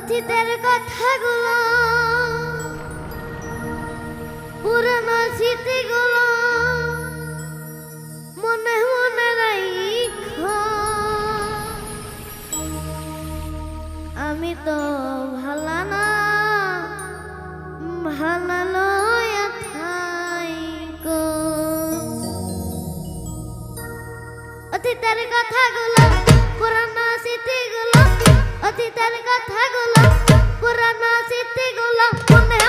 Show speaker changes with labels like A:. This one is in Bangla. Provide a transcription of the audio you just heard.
A: অতীতের কথাগুলো, পুরনো স্মৃতিগুলো মনে মনে আমি তো ভালো না, ভালো থাইকো। অতীতের কথাগুলো, পুরনো স্মৃতিগুলো অতীতের কথাগুলো পুরানো স্মৃতিগুলো মনে